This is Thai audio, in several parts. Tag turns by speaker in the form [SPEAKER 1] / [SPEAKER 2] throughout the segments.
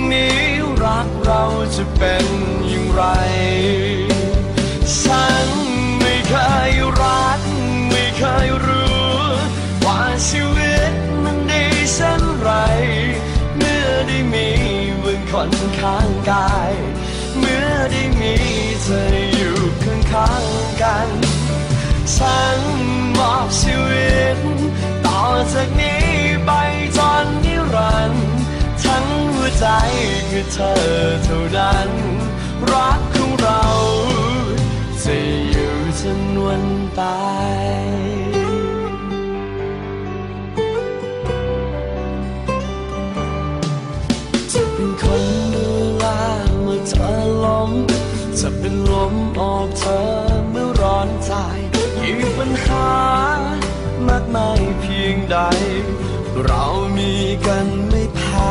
[SPEAKER 1] งนี้รักเราจะเป็นอย่างไร ฉันไม่เคยรัก ไม่เคยรู้ ว่าชีวิตมันดีเช่นไร เมื่อได้มีมึงคนข้างกาย เมื่อได้มีเธออยู่ข้างข้างๆกัน ฉันมอบชีวิตต่อจากนี้ ใจคือเธอเท่านั้น รักของเราจะอยู่จนวันตายจะเป็นคนดูแลเมื่อเธอล้มจะเป็นลมออกเธอเมื่อร้อนใจยิ่งปัญหามากมายเพียงใด เรามีกันไม่แพ้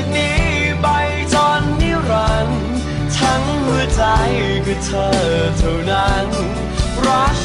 [SPEAKER 1] จากนี้ไปจนนิรันดร์ทั้งหัวใจคือเธอเท่านั้นรัก